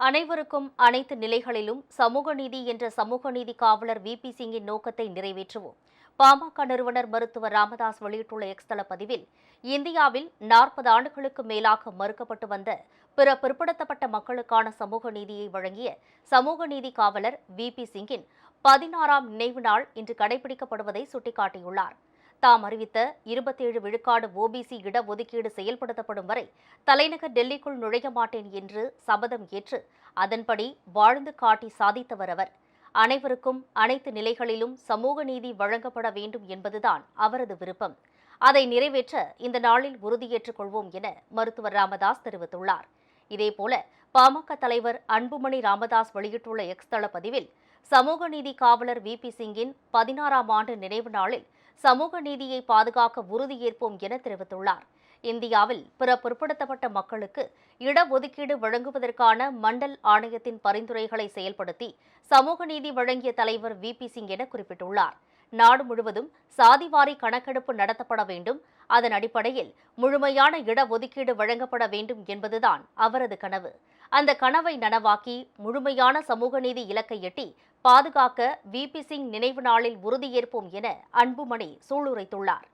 அனைவருக்கும் அனைத்து நிலைகளிலும் சமூக நீதி என்ற சமூக நீதி காவலர் வி. பி. சிங்கின் நோக்கத்தை நிறைவேற்றுவோம். பாமக நிறுவனர் மருத்துவர் ராமதாஸ் வெளியிட்டுள்ள எக்ஸ்தள பதிவில் இந்தியாவில் நாற்பது ஆண்டுகளுக்கு மேலாக மறுக்கப்பட்டு வந்த பிற பிற்படுத்தப்பட்ட மக்களுக்கான சமூக நீதியை வழங்கிய சமூக நீதி காவலர் வி. பி. சிங்கின் பதினாறாம் நினைவு நாள் இன்று கடைபிடிக்கப்படுவதை சுட்டிக்காட்டியுள்ளார். தாம் அறிவித்த இருபத்தேழு விழுக்காடு ஓபிசி இடஒதுக்கீடு செயல்படுத்தப்படும் வரை தலைநகர் டெல்லிக்குள் நுழைய மாட்டேன் என்று சபதம் ஏற்று அதன்படி வாழ்ந்து காட்டி சாதித்தவர் அவர். அனைவருக்கும் அனைத்து நிலைகளிலும் சமூக நீதி வழங்கப்பட வேண்டும் என்பதுதான் அவரது விருப்பம். அதை நிறைவேற்ற இந்த நாளில் உறுதியேற்றுக் கொள்வோம் என மருத்துவர் ராமதாஸ் தெரிவித்துள்ளார். இதேபோல பாமக தலைவர் அன்புமணி ராமதாஸ் வெளியிட்டுள்ள எக்ஸ் தள பதிவில் சமூக நீதி காவலர் வி பி சிங்கின் பதினாறாம் ஆண்டு நினைவு நாளில் சமூக நீதியை பாதுகாக்க உறுதியேற்போம் என தெரிவித்துள்ளார். இந்தியாவில் பிற பிற்படுத்தப்பட்ட மக்களுக்கு இடஒதுக்கீடு வழங்குவதற்கான மண்டல் ஆணையத்தின் பரிந்துரைகளை செயல்படுத்தி சமூக நீதி வழங்கிய தலைவர் வி. பி. சிங் என குறிப்பிட்டுள்ளார். நாடு முழுவதும் சாதிவாரி கணக்கெடுப்பு நடத்தப்பட வேண்டும். அதன் அடிப்படையில் முழுமையான இடஒதுக்கீடு வழங்கப்பட வேண்டும் என்பதுதான் அவரது கனவு. அந்த கனவை நனவாக்கி முழுமையான சமூக நீதி இலக்கை எட்டி பாதுகாக்க வி பி சிங் நினைவு நாளில் உறுதியேற்போம் என அன்புமணி சூளுரைத்துள்ளார்.